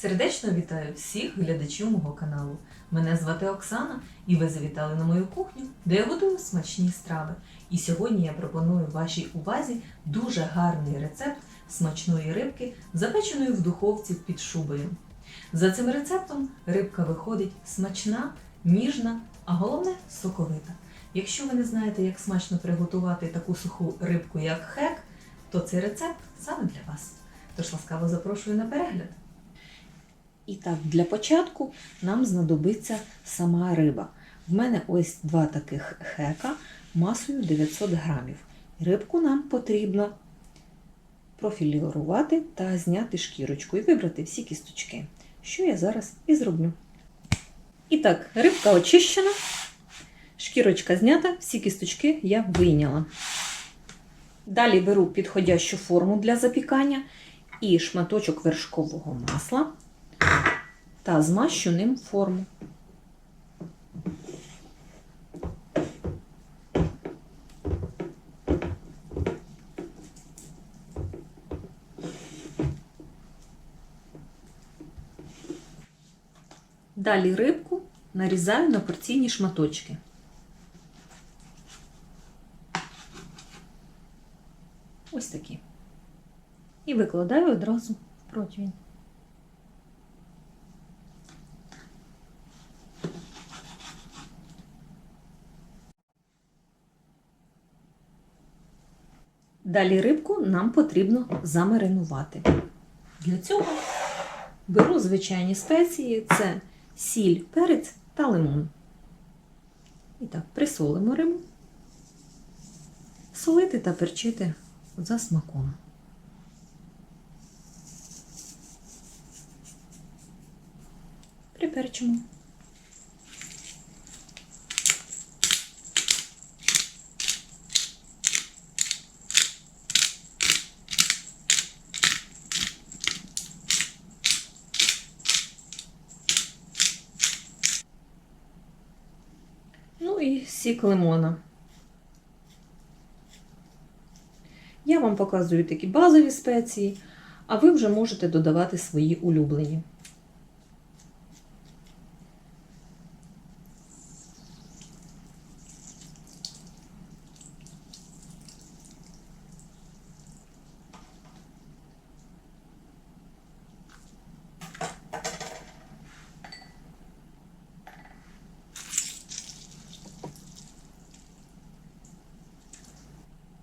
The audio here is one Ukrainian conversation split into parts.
Сердечно вітаю всіх глядачів мого каналу. Мене звати Оксана, і ви завітали на мою кухню, де я готую смачні страви. І сьогодні я пропоную вашій увазі дуже гарний рецепт смачної рибки, запеченої в духовці під шубою. За цим рецептом рибка виходить смачна, ніжна, а головне соковита. Якщо ви не знаєте, як смачно приготувати таку суху рибку, як хек, то цей рецепт саме для вас. Тож ласкаво запрошую на перегляд. І так, для початку нам знадобиться сама риба. В мене ось два таких хека масою 900 грамів. Рибку нам потрібно профілірувати та зняти шкірочку і вибрати всі кісточки, що я зараз і зроблю. І так, рибка очищена, шкірочка знята, всі кісточки я вийняла. Далі беру підходящу форму для запікання і шматочок вершкового масла та змащу ним форму. Далі рибку нарізаю на порційні шматочки. Ось такі. І викладаю одразу в противень. Далі рибку нам потрібно замаринувати. Для цього беру звичайні спеції: це сіль, перець та лимон. І так, присолимо рибу, солити та перчити за смаком. Приперчимо. Ну і сік лимона. Я вам показую такі базові спеції, а ви вже можете додавати свої улюблені.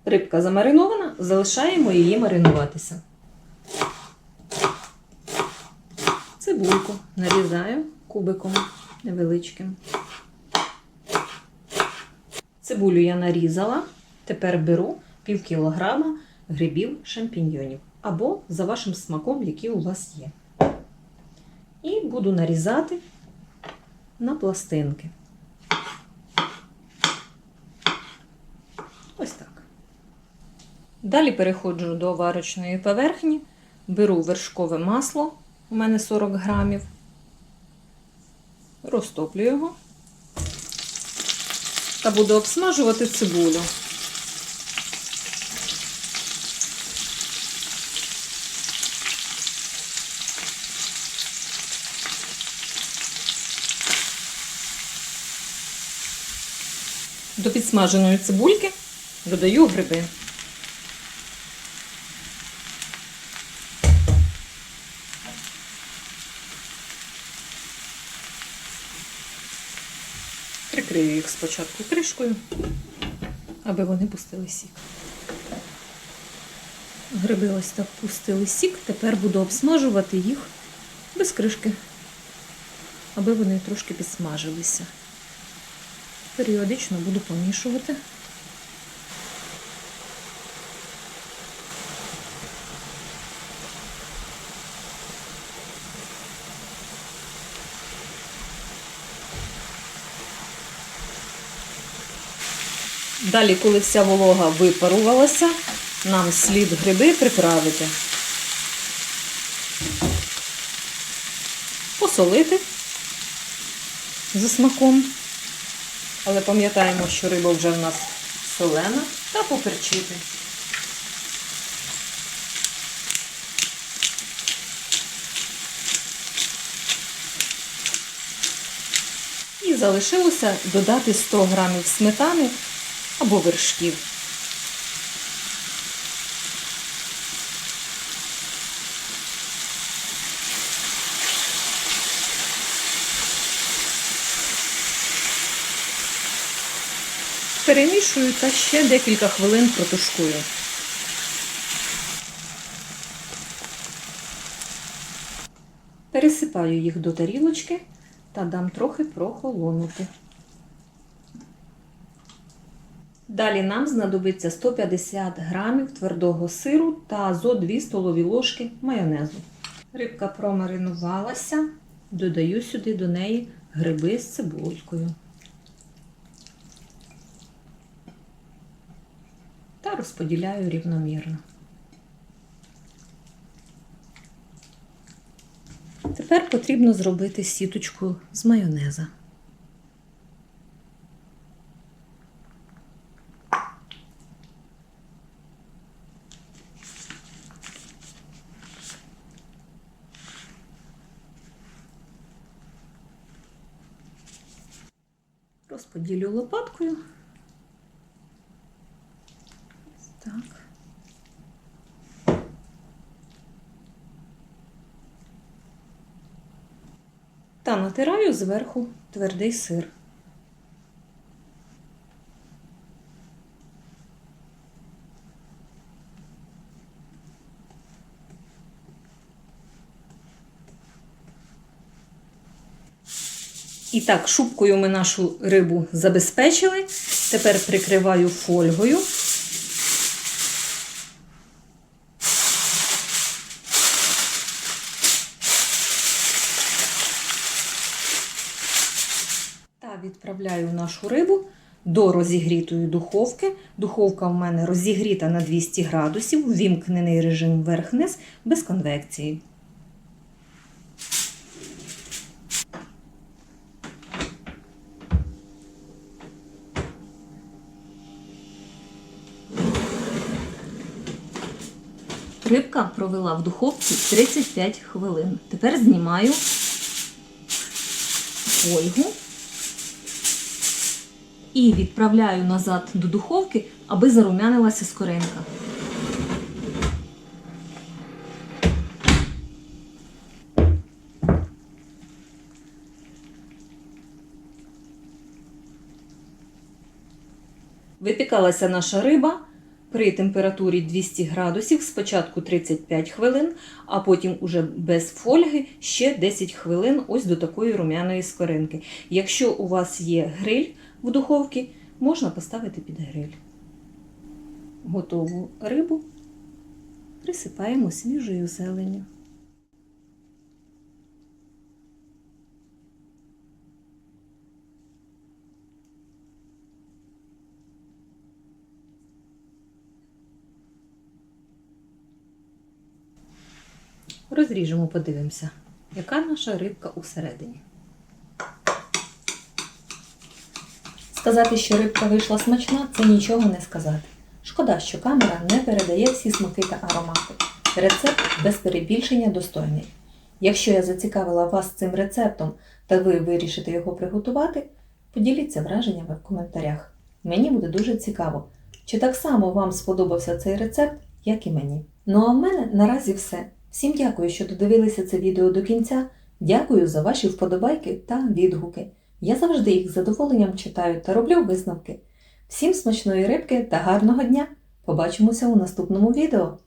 Рибка замаринована, залишаємо її маринуватися. Цибульку нарізаю кубиком невеличким. Цибулю я нарізала. Тепер беру пів кілограма грибів шампіньйонів або за вашим смаком, які у вас є. І буду нарізати на пластинки. Ось так. Далі переходжу до варочної поверхні, беру вершкове масло, у мене 40 грамів, розтоплю його та буду обсмажувати цибулю. До підсмаженої цибульки додаю гриби. Прикрию їх спочатку кришкою, аби вони пустили сік. Гриби ось так пустили сік, тепер буду обсмажувати їх без кришки, аби вони трошки підсмажилися. Періодично буду помішувати. Далі, коли вся волога випарувалася, нам слід гриби приправити, посолити за смаком. Але пам'ятаємо, що риба вже в нас солена та поперчити. І залишилося додати 100 грамів сметани або вершків. Перемішую та ще декілька хвилин протушкую. Пересипаю їх до тарілочки та дам трохи прохолонути. Далі нам знадобиться 150 грамів твердого сиру та зо 2 столові ложки майонезу. Рибка промаринувалася, додаю сюди до неї гриби з цибулькою. Та розподіляю рівномірно. Тепер потрібно зробити сіточку з майонеза. Розподілю лопаткою. Так. Та натираю зверху твердий сир. І так, шубкою ми нашу рибу забезпечили. Тепер прикриваю фольгою. Та відправляю нашу рибу до розігрітої духовки. Духовка в мене розігріта на 200 градусів, ввімкнений режим верх-низ без конвекції. Рибка провела в духовці 35 хвилин. Тепер знімаю фольгу і відправляю назад до духовки, аби зарум'янилася скоринка. Випікалася наша риба при температурі 200 градусів, спочатку 35 хвилин, а потім уже без фольги ще 10 хвилин ось до такої рум'яної скоринки. Якщо у вас є гриль в духовці, можна поставити під гриль. Готову рибу присипаємо свіжою зеленню. Розріжемо, подивимося, яка наша рибка усередині. Сказати, що рибка вийшла смачна, це нічого не сказати. Шкода, що камера не передає всі смаки та аромати. Рецепт без перебільшення достойний. Якщо я зацікавила вас цим рецептом та ви вирішите його приготувати, поділіться враженнями в коментарях. Мені буде дуже цікаво, чи так само вам сподобався цей рецепт, як і мені. Ну а в мене наразі все. Всім дякую, що додивилися це відео до кінця. Дякую за ваші вподобайки та відгуки. Я завжди їх з задоволенням читаю та роблю висновки. Всім смачної рибки та гарного дня! Побачимося у наступному відео!